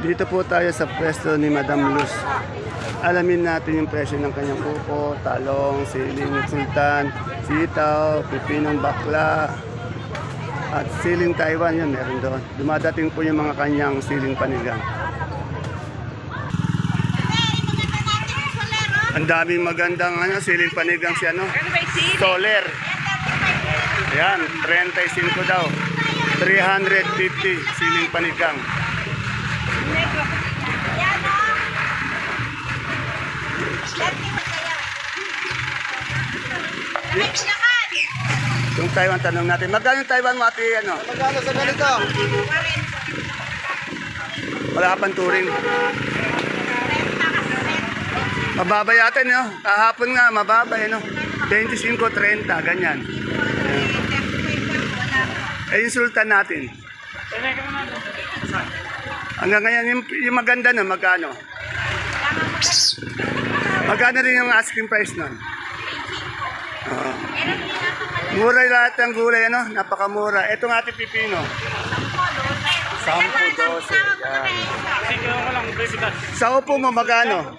Dito po tayo sa pwesto ni Madam Luz. Alamin natin yung presyo ng kanyang kuko, talong, siling sultan, sitaw, pipinong bakla, at siling Taiwan, yun meron doon. Dumadating po yung mga kanyang siling panigang. Ang daming magandang ano, siling panigang si ano, Soler. Yan, 35 daw. 350 siling panigang. Yung Taiwan, tanong natin. Magkano Taiwan mo ate, ano? Magkano sa ganito? Wala pang turing. Mababa yata, no? Kahapon nga, mababa, eh, no? 25-30, ganyan. Eh, yung sultan natin. Hanggang ngayon, yung, yung maganda na, magkano? Magkano rin yung asking price nun? Oo. Mura lahat ng gulay, ano? Napakamura. Ito ng ating pipino. Sampo, dose. Yan. Sa upo mo, magkano?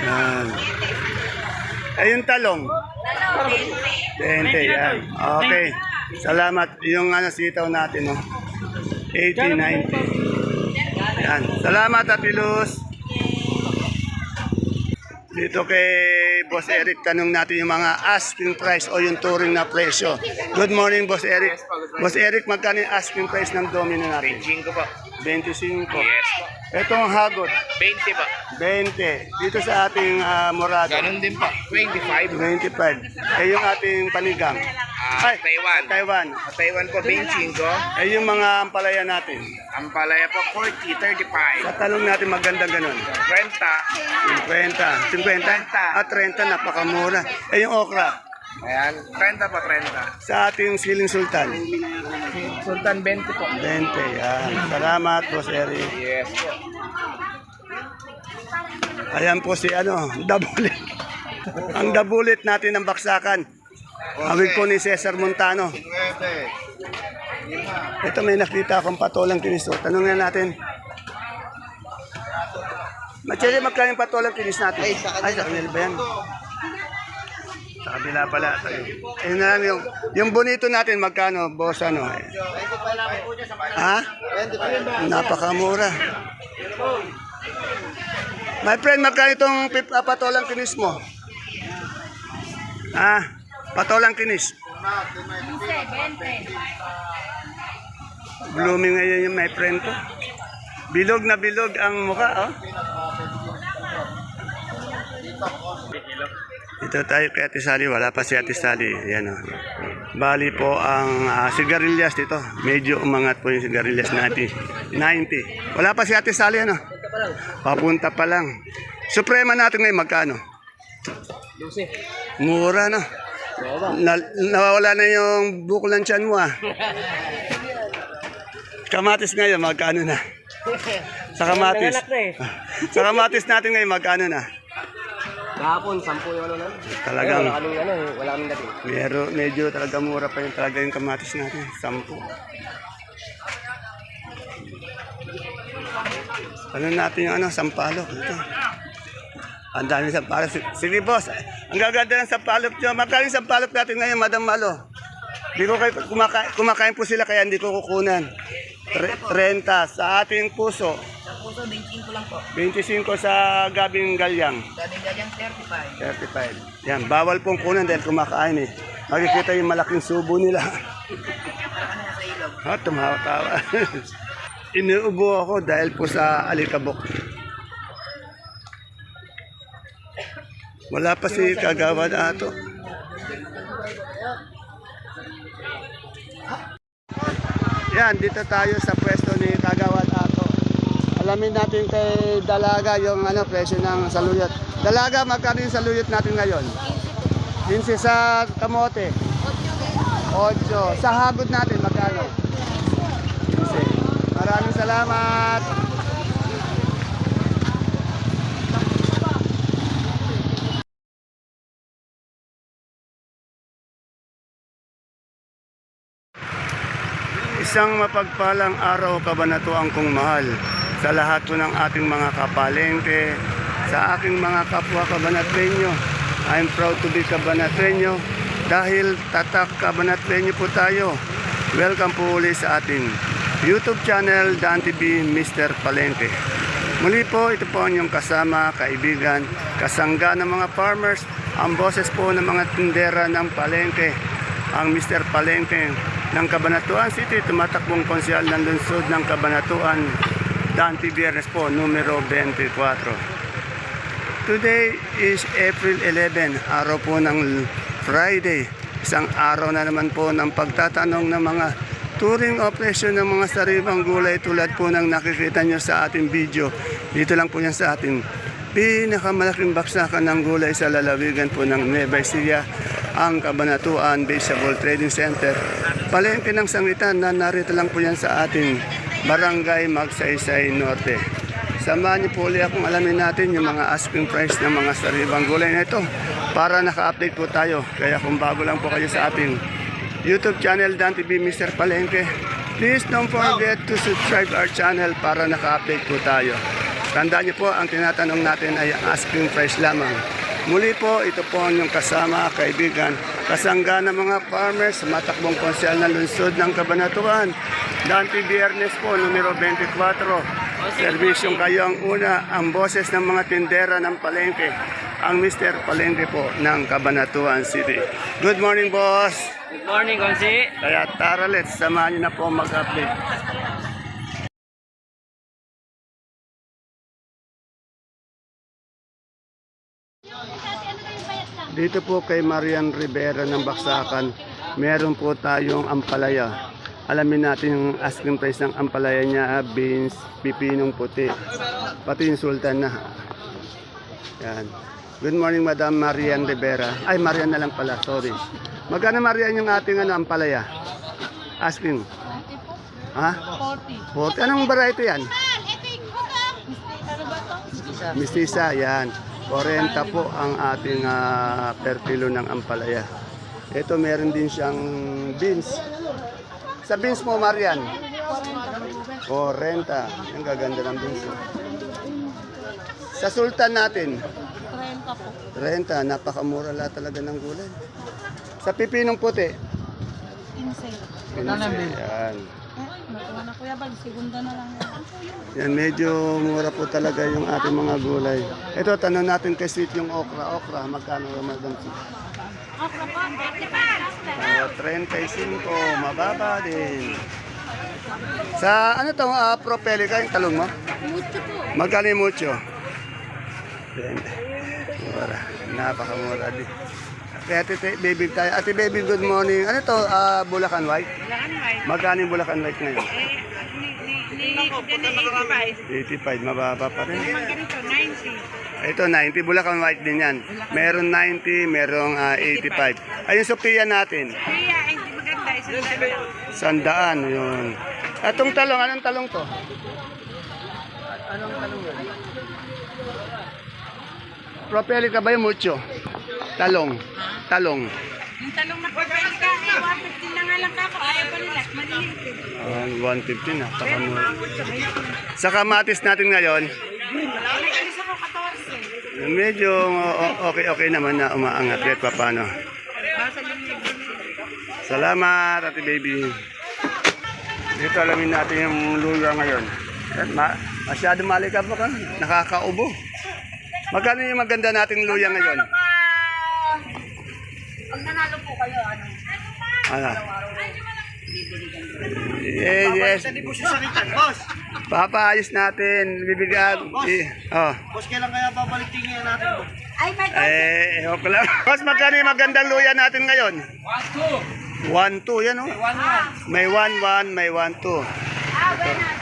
Yan. Eh, yung talong? 20, yan. Okay. Salamat. Yung ano, sitaw natin, no? 80, 90. Yan. Salamat, Ate Luz. Dito kay Boss Eric, tanong natin yung mga asking price o yung touring na presyo. Good morning, Boss Eric. Boss Eric, magkano yung asking price ng domino natin? 25 po. 25. Yes po. Itong hagot, 20 po. 20. Dito sa ating uh, morado, Ganun din po. 25. 25. Eh yung ating panigang. Ah, Taiwan. Taiwan. Sa Taiwan po, 25. Eh yung mga ampalaya natin. Ang palaya po, 40, 35. Sa talong natin maganda ganun. 20. 50. 50? At 30, napakamura. Eh yung okra, Ayan, 30 po, 30. sa ating siling sultan. Sultan 20 po. 20. Yan. Salamat, Boss Eric. Yes po. Ayan po si ano, Dabulit. Ang Dabulit natin ng baksakan. Awig po ni Cesar Montano. Ito may nakita akong patolang kinis. So, tanongin natin. Machete, magkano yung patolang kinis natin? Ay, sa kanila. ba yan? Sa kabila pala. Ayun na lang yung, yung bonito natin, magkano, boss, ano? Eh. Ha? Napakamura. My friend, magkano itong pip- ah, patolang kinis mo? Ah, patolang kinis. Blooming ngayon yung my friend ko. Bilog na bilog ang mukha, oh. Ito tayo kay Ate Sally. Wala pa si Ate Sally. Yan, oh. Bali po ang ah, sigarilyas dito. Medyo umangat po yung sigarilyas natin. 90. Wala pa si Ate Sally, ano? Papunta pa lang. Suprema natin ngayon, magkano? Mura, no? Na, nawawala na yung bukol ng tiyan mo, ah. Kamatis ngayon, magkano na? Sa kamatis. Sa kamatis natin ngayon, magkano na? Kahapon, 10 yung ano lang. Talagang, Wala kaming ano, wala kaming dating. Pero medyo talaga mura pa yung talaga yung kamatis natin. Sampu. Ano natin yung ano, sampalok. Ito. Ang dami sampalok. S- Sige boss, ang gaganda ng sampalok nyo. Magkano yung sampalok natin ngayon, Madam Malo? Hindi ko kayo, kumaka, kumakain po sila kaya hindi ko kukunan. Tre- 30 sa ating puso. Puso, 25 lang po. 25 sa gabing galyang. Galing galing 35. 35. Yan, bawal pong kunan dahil kumakain eh. Makikita yung malaking subo nila. Para ano sa ilog. Ha, tumawa-tawa. Inuubo ako dahil po sa alikabok. Wala pa si Kagawa na ato. Yan, dito tayo sa pwesto ni Kagawa. Alamin natin kay Dalaga yung ano, presyo ng saluyot. Dalaga, magkano yung saluyot natin ngayon? 15 sa kamote. 8. Sa hagod natin, magkano? 15. Maraming salamat. Isang mapagpalang araw kabanatuang kong mahal sa lahat po ng ating mga kapalengke, sa aking mga kapwa kabanatrenyo. I'm proud to be kabanatrenyo dahil tatak kabanatrenyo po tayo. Welcome po ulit sa ating YouTube channel Dan TV Mr. Palengke. Muli po, ito po ang inyong kasama, kaibigan, kasangga ng mga farmers, ang boses po ng mga tindera ng palengke, ang Mr. Palengke ng Cabanatuan City, tumatakbong konsyal ng lungsod ng Cabanatuan, Dante Biernes po, numero 24. Today is April 11, araw po ng Friday. Isang araw na naman po ng pagtatanong ng mga touring operation ng mga sariwang gulay tulad po ng nakikita nyo sa ating video. Dito lang po yan sa ating pinakamalaking baksakan ng gulay sa lalawigan po ng Nueva Ecija, ang Kabanatuan Vegetable Trading Center. Palengke ng sangitan na narito lang po yan sa ating Barangay Magsaysay Norte. Samahan niyo po ulit akong alamin natin yung mga asking price ng mga sariwang gulay na ito para naka-update po tayo. Kaya kung bago lang po kayo sa ating YouTube channel Dan TV Mr. Palengke, please don't forget to subscribe our channel para naka-update po tayo. Tandaan niyo po, ang tinatanong natin ay asking price lamang. Muli po, ito po ang inyong kasama, kaibigan, kasangga ng mga farmers, matakbong konsyal ng lungsod ng Kabanatuan. Dante Biernes po, numero 24. Serbisyong kayo ang una, ang boses ng mga tindera ng palengke, ang Mr. Palengke po ng Cabanatuan City. Good morning, boss! Good morning, Konsi. Kaya tara, let's samahan niyo na po mag-update. Dito po kay Marian Rivera ng Baksakan, meron po tayong ampalaya. Alamin natin yung asking price ng ampalaya niya, beans, pipinong puti, pati yung sultan na. Yan. Good morning, Madam Marian Rivera. Ay, Marian na lang pala, sorry. Magkano Marian yung ating ano, ampalaya? Asking. Ha? 40. 40. Anong variety yan? Mistisa, yan. 40 po ang ating ah, per kilo ng ampalaya. Ito meron din siyang beans. Sa beans mo, Marian? 40. Ang gaganda ng beans. oh. Sa sultan natin? 30 po. 30. Napakamura lahat talaga ng gulay. Sa pipinong puti? 15. Yan. Natuwa na kuya bag, segunda na lang yan. Medyo mura po talaga yung ating mga gulay. Ito, tanong natin kay Sweet yung okra. Okra, magkano yung madam Sweet? Okra po, 35. Oh, 35, mababa din. Sa ano to, uh, propelica yung talong mo? Mucho po. Magkano yung mucho? 20. Mura. Napakamura din. Kaya ate baby tayo. Ate baby, good morning. Ano to, ah, Bulacan White? Bulacan white. Magkano yung Bulacan White ngayon? Eh, ni, ni, ni, 85. 85, mababa pa rin. Naman ganito, 90. Ito, 90. Bulacan White din yan. Meron 90, merong ah, 85. Ayun, Sophia natin. Kaya, ay, hindi maganda. Isang dalawa. Sandaan, yun. Atong talong, anong talong to? Propeli ka ba yung mucho? Talong. Talong. Yung talong na ka, eh, 150 na nga lang kako. Ayaw pa nila, maliliit eh. Ah, 150 na. Pero mga mucho, ayun. Sa kamatis natin ngayon, Nag-alis ako 14. medyo o- okay okay naman na umaangat kahit pa paano. Basa lang yung Salamat, ate baby. Dito alamin natin yung luya ngayon. Eh, Ma masyado malikab mo ka. Nakakaubo. Magkano yung maganda nating luya ngayon? Pag nanalo po kayo, ano? Ano? Eh, yes. Papaayos natin. Bibigyan. Eh, oh. Boss, kailan kaya babalik tingin natin? Ay, my God. Eh, ewan ko lang. Boss, magkano yung magandang luya natin ngayon? 1-2. 1-2, yan oh. May 1-1, may 1-2. Ah, buenas.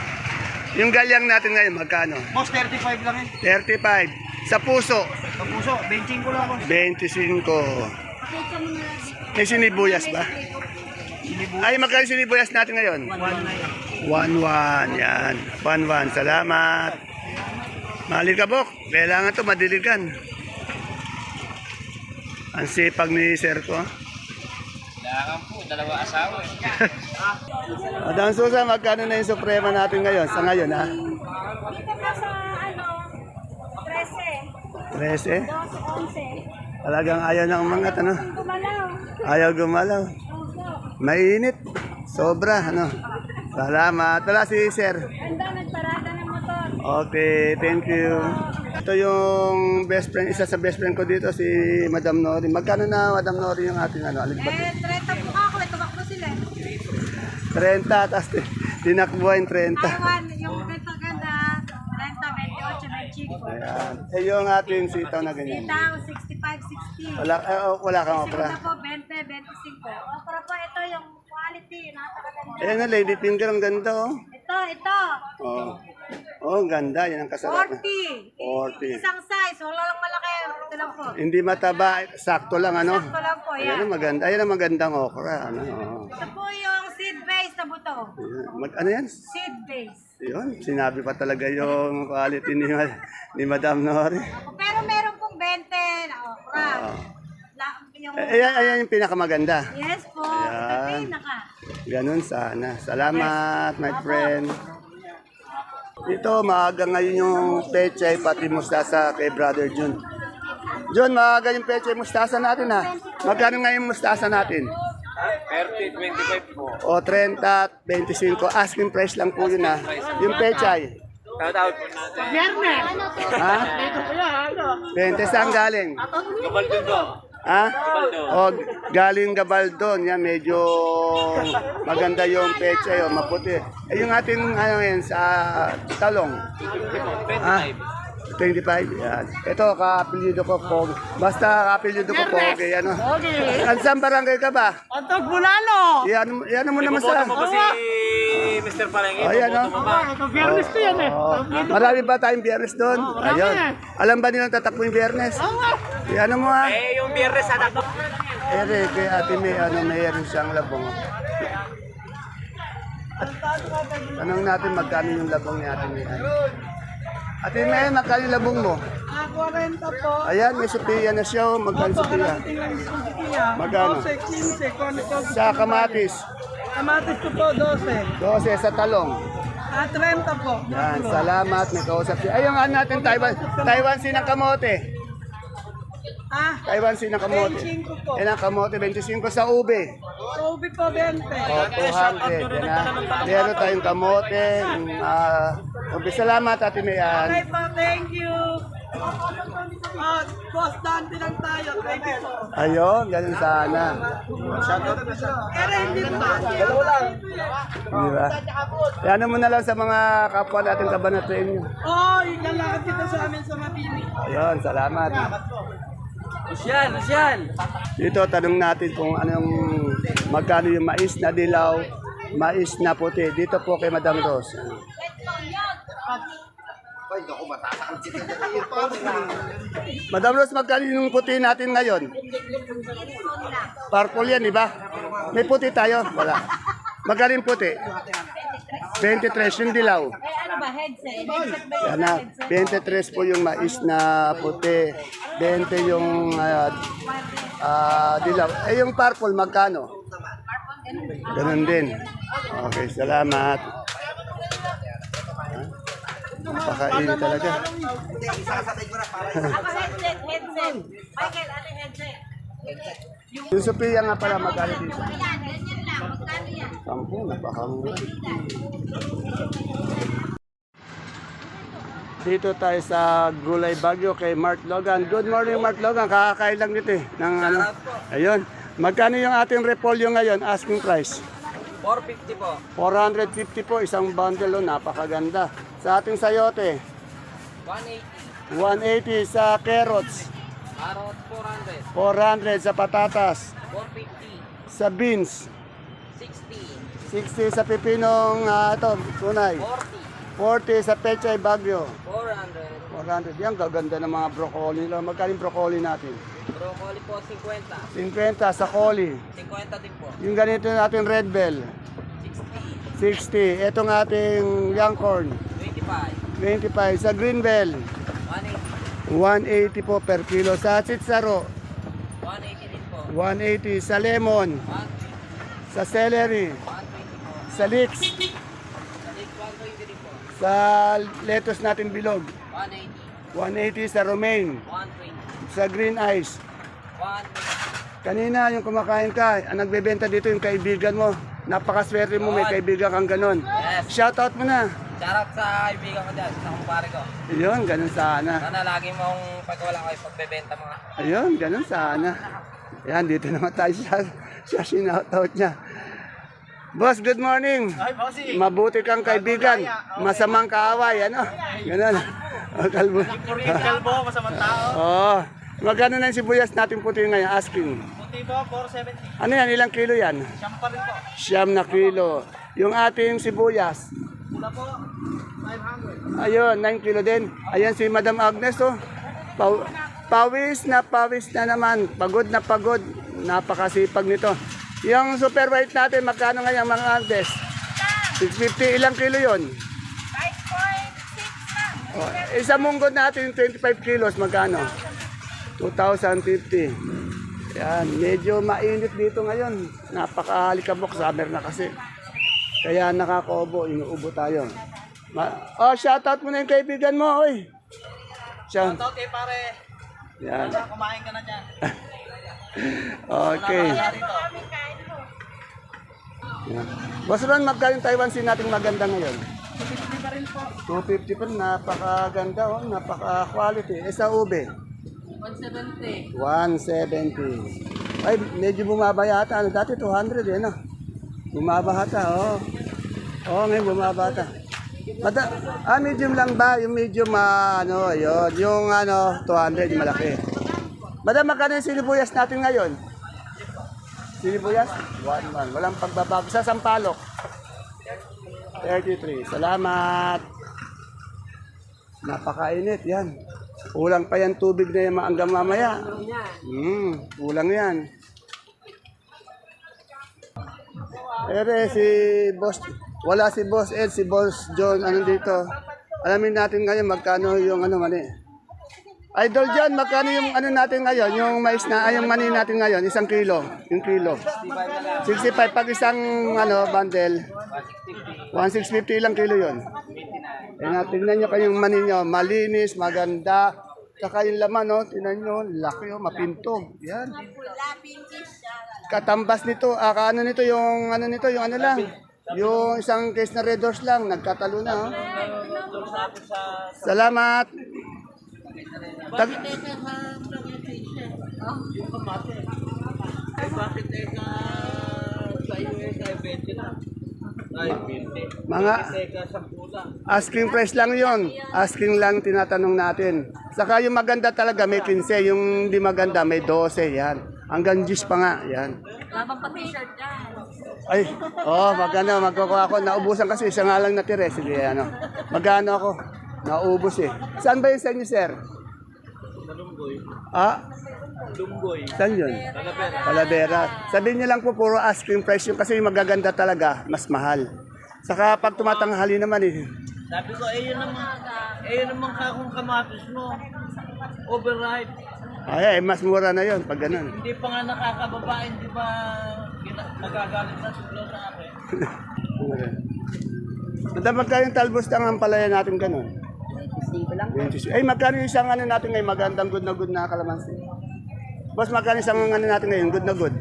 Yung galyang natin ngayon, magkano? Boss, 35 lang eh. 35. Sa puso, Sa puso, 25 ko lang boss. 25. May sinibuyas ba? Ay, magkano sinibuyas natin ngayon? 1-1. Yan. 1-1. Salamat. Malikabok. Kailangan to madiligan. Ang sipag ni sir ko. Kailangan po, dalawa asawa eh. Madam Susan, magkano na yung suprema natin ngayon? Sa ngayon, ha? Dito ka sa ano, 13? 13, 12, 11. Talagang ayaw ng mga ano? Ayaw gumalaw. Mainit. Sobra, ano? Salamat. Wala si Sir. Ganda, nagparada ng motor. Okay, thank you. Ito yung best friend, isa sa best friend ko dito, si Madam Nori. Magkano na, Madam Nori, yung ating ano, aligbati? Eh, 30 po ako, tumakbo sila. 30, tapos tinakbuhan 30. Taiwan, yung ganito ganda, 30, 28, 25. Ayan. Eh, yung ating sitaw na ganyan. Sitaw, 65, 60. Wala, oh, wala kang okra. Segunda po, 20, 25. Okra po, ito yung quality, napakaganda. Ayan na, lady finger, ang ganda, oh. Ito, ito, Oh, oh ang ganda, yan ang kasarap. 40. 40. Isang size, wala lang malaki. Ito lang po. Hindi mataba, sakto lang, ano? Sakto lang po, Ayan yan. ang maganda, ayan ang magandang okra, ano. oh. Ito po yung seed base na buto. Ayan. Mag, ano yan? Seed base. Yun, sinabi pa talaga yung quality ni, ni Madam Nori. Pero meron pong 20 na okra. La, yung, Eh, Ayan, ayan yung pinakamaganda. yes po, Ayan. pinaka. Ganun sana. Salamat, my friend. Ito, maaga ngayon yung pechay pati mustasa kay Brother Jun. Jun, maaga yung pechay mustasa natin ha. Magkano ngayon yung mustasa natin? 30, 25 po. O 30, 25. Asking price lang po yun ha. Yung pechay. Out po natin. Ha? 20 saan galing? Kapal din to. Ha? O, galing Gabaldon. Yan, medyo maganda yung pecha yun, maputi. Eh, yung ating, ano yan, sa talong. Ha? 25. Yan. Ito, ka-apelyido ko, Pog. Basta ka-apelyido ko, Pogi. Ano? At saan barangay ka ba? Antog Bulano! Yan, yan mo naman sa... mo ba si Mr. Palengke? Oh, yan, no? Biyernes to yan eh. Oo. Marami ba tayong biyernes doon? Ayun. Alam ba nilang tatakbo yung biyernes? Yan mo ha. Eh, yung biyernes anak ko. Ere, kay ate may ano, mayroon siyang labong. Tanong natin magkano yung labong ni ate may ano. Ate may, magkano yung labong mo? Rin to po. Ayan, may Sophia na siya. oh. Magkano Sophia. Magkano? 12, 15, kung ano ko. Sa kamatis, Kamatis ko po, 12. 12 sa talong. Ah, 30 po. Yan, salamat. May kausap siya. Ayun nga natin, Taiwan. Taiwan sinang kamote. Ah, Taiwan sinang kamote. 25 po. Yan ang kamote, 25 sa ube. Ubi po, 20. O, 200. Yan na. Meron tayong kamote. Uh, ube, salamat, Ate Mayan. Okay po, thank you. Ah, boss, dante lang tayo. Thank you po. Ayun, ganun sana. Pero hindi pa. Di ba? Yan mo na lang sa mga kapwa natin kabanatin nyo. Oh, ilalakad kita sa amin sa Mabini. Ayun, salamat. Lucian, Lucian. Dito, tanong natin kung anong magkano yung mais na dilaw, mais na puti. Dito po kay Madam Rose. Madam Rose, magkano yung puti natin ngayon? Purple yan, di? May puti tayo? Wala. Magkano yung puti? 23 yung dilaw. Eh, ano ba, headset? Headset ba na, 23 po yung mais na puti. 20 yung ah, ah, dilaw. Eh, yung purple, magkano? Ganun din. Okay, salamat. Ha? Napakainit talaga. Ako headset, headset. Michael, ano headset? Yung Sophia nga pala magkano dito? Ganyan lang. Magkano yan? Sampu, napakamura. Dito tayo sa Gulay Bagyo kay Mark Logan. Good morning Mark Logan. Kakakain lang dito eh. Ng, ano. Ayun. Magkano yung ating repolyo ngayon? Asking price. 450 po. 450 po isang bundle. Oh, napakaganda. Sa ating sayote, 180. 180 sa carrots, Arot 400. 400 sa patatas, 450. sa beans, 60. 60 sa pipinong uh, ito, tunay, 40. 40 sa pechay bagyo, 400. 400. Yan, gaganda ng mga broccoli. Magkano yung broccoli natin? Broccoli po 50. 50 sa coli. 50 din po. Yung ganito natin red bell, 60. 60. Itong ating young corn, 25. 25. Sa green bell, 180. 180 po per kilo. Sa sitsaro, 180 din po. 180. Sa lemon, 150. Sa celery. 120 po. Sa leeks. Sa leek, 120 din po. Sa lettuce natin bilog. 180. 180 sa romaine. 120. Sa green ice. 120. Kanina yung kumakain ka, ang nagbebenta dito yung kaibigan mo. Napakaswerte mo, may kaibigan kang ganon. Yes. Shoutout mo na. Shoutout sa kaibigan ko dyan, sa kumpare ko. Ayun, ganon sana. Sana lagi mong pag wala kayo pagbebenta mga. Ayun, ganon sana. Yan, dito naman tayo sa, sa sinoutout niya. Boss, good morning. Ay, bossy. Mabuti kang kaibigan. Masamang kaaway, ano? Ganon. O, kalbo. Kalbo, masamang tao. Oo. Magkano na yung sibuyas natin puti ngayon? Asking. Puti po, 470. Ano yan? Ilang kilo yan? Siyam pa rin po. Siyam na kilo. Yung ating sibuyas, Pula po, 500. ayun, 9 kilo din. Ayan si Madam Agnes, oh. Paw- pawis na pawis na naman. Pagod na pagod. Napakasipag nito. Yung super white natin, magkano ngayon mga Agnes? 650, ilang kilo yon? 5.6 Oh, isang munggod natin, 25 kilos, magkano? 2,050. Yan, medyo mainit dito ngayon. Napakalikabok, summer na kasi. Kaya nakakobo, inuubo tayo. Ma oh, shoutout mo na yung kaibigan mo, oy. Siya. Ito kay pare, Yan. kumain ka na dyan. Okay. Yan. Boss Ron, magkano Taiwan sin natin maganda ngayon? 250 pa rin po. 250 pa rin, napakaganda, oh, napaka-quality. Eh, sa ube? 170. 170. Ay, medyo bumaba yata. Ano, dati 200 eh, no? Bumaba hata, oo. Oh. Oo, ngayon bumaba hata. Mata, ah, medium lang ba? Yung medium, ah, ano, yun. Yung, ano, 200, malaki. Madam, magkano yung sinibuyas natin ngayon? Sinibuyas? 1 man. Walang pagbabago. Sa Sampalok? 33. Salamat. Napakainit, yan. Kulang pa yan tubig na yan hanggang mamaya. Hmm, kulang yan. Ere, si Boss, wala si Boss Ed, si Boss John, ano dito. Alamin natin ngayon magkano yung ano mani. Idol John, magkano yung ano natin ngayon, yung mais na, ay, yung mani natin ngayon, isang kilo, yung kilo. 65 pag isang ano, bundle. 1650 ilang kilo yon. Na, tingnan nyo kayong mani nyo, malinis, maganda. Saka yung laman, no? tingnan nyo, laki, oh, mapintog. Yan. Katambas nito, ah, ano nito, yung ano nito, yung ano lang. Yung isang case na red horse lang, nagkatalo na. Oh. Salamat. Tag Bakit eh sa iyo eh kay 20 na? Ay, 20. mga Teka, 10 lang. asking price lang yon. Asking lang tinatanong natin. Saka yung maganda talaga may 15, yung hindi maganda may 12, yan. Hanggang 10 pa nga, yan. Labang pa t-shirt. Ay, oh, magano, magkukuha ako. Naubusan kasi, isa nga lang natira. eh. Sige, ano. Magano ako. Naubos eh. Saan ba yung sa inyo, sir? Malunggoy. Ah, Lunggoy. saan yun? Talavera. Talavera. Sabihin niyo lang po, puro asking price yung kasi yung magaganda talaga, mas mahal. Saka pag tumatanghali naman eh. Sabi ko, eh yun naman, eh yun naman ka kung kamatis mo. Override. Ay, ay, mas mura na yon pag ganun. Hindi pa nga nakakababa, hindi pa nagagalit na siguro sa akin. Basta magkano yung talbos ng ampalaya natin ganun? 25 Ay, magkano yung isang ano natin ngayon, magandang good na good na kalamansi? Boss, magkano isang ano natin ngayon, good na good?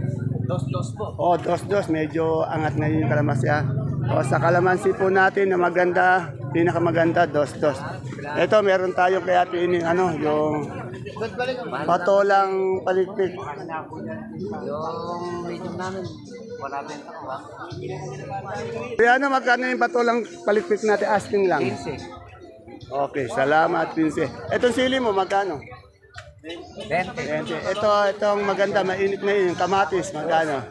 Dos-dos po. Oh, dos-dos, medyo angat na yung kalamansi ha. O, sa kalamansi po natin na maganda, pinakamaganda, dos-dos. Ito, meron tayong kaya ini ano, yung patolang palikpik. Yung medium namin, wala benta ko ba? Kaya ano, magkano yung patolang palikpik natin, asking lang. Okay, salamat, Pinse. Etong sili mo, magkano? 20. 20. Ito, itong maganda, mainit na yun, yung kamatis, magkano?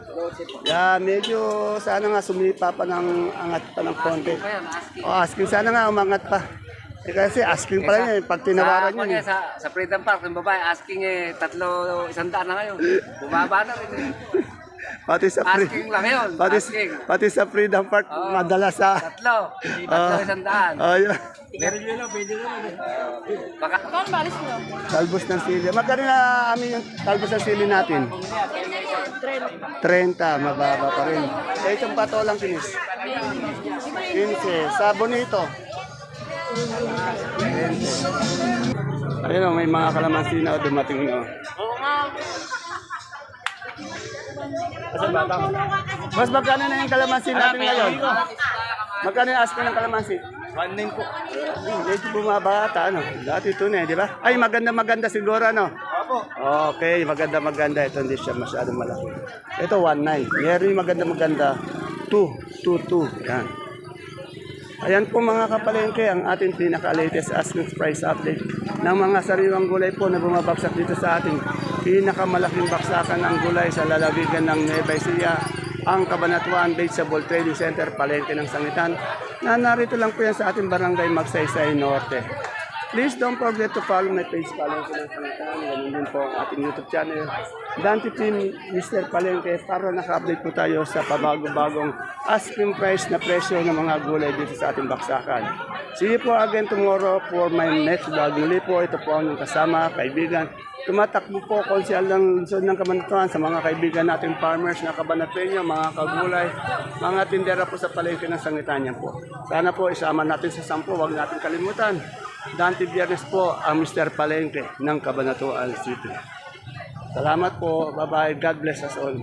Yeah, medyo sana nga sumipa pa ng angat pa ng konti. O, asking sana nga umangat pa. Eh, kasi asking pa lang yun, pag tinawaran sa, yun. eh. Sa, sa Freedom Park, yung babae asking eh, tatlo, isang daan na ngayon. Bumaba na rin eh. Pati sa free. Asking lang yun. Pati, Asking. pati sa Freedom Park, madalas sa... Tatlo. Tatlo isang daan. Ayun. Meron yun lang, pwede mo Baka Talbos ng sili. Magkano na amin yung talbos ng sili natin? 30. Mababa pa rin. Eh, itong pato lang kinis. 15. Sa bonito. 20. Ayun o, may mga kalamansi na dumating na. Asan ba? Mas magkano na yung kalamansi natin ngayon? Magkano yung asking ng kalamansi? 1.9 po. Medyo bumabata, ano? Dati ito na, eh, di ba? Ay, maganda maganda siguro, ano? Opo. Okay, maganda maganda. Ito hindi siya masyadong malaki. Ito 1.9. Meron yung maganda maganda. 2. 2, 2. Yan. Ayan po mga kapalengke, ang ating pinaka-latest asking price update ng mga sariwang gulay po na bumabagsak dito sa ating pinakamalaking baksakan ng gulay sa lalawigan ng Nueva ang Cabanatuan Vegetable Trading Center, Palengke ng Sangitan, na narito lang po yan sa ating barangay Magsaysay Norte. Please don't forget to follow my page Palengke ng Sangitan. Ganun din po ang ating YouTube channel. Dante Team Mr. Palengke para naka-update po tayo sa pabago-bagong asking price na presyo ng mga gulay dito sa ating baksakan. See you po again tomorrow for my next vlog. Muli po, ito po ang kasama, kaibigan. Tumatakbo po konsyal ng lungsod ng Kamanatuan sa mga kaibigan nating farmers na kabanapeño, mga kagulay, mga tindera po sa palengke ng Sangitan yan po. Sana po isama natin sa sampo, huwag natin kalimutan. Dante Biernes po ang Mr. Palengke ng Cabanatuan City. Salamat po. Bye-bye. God bless us all.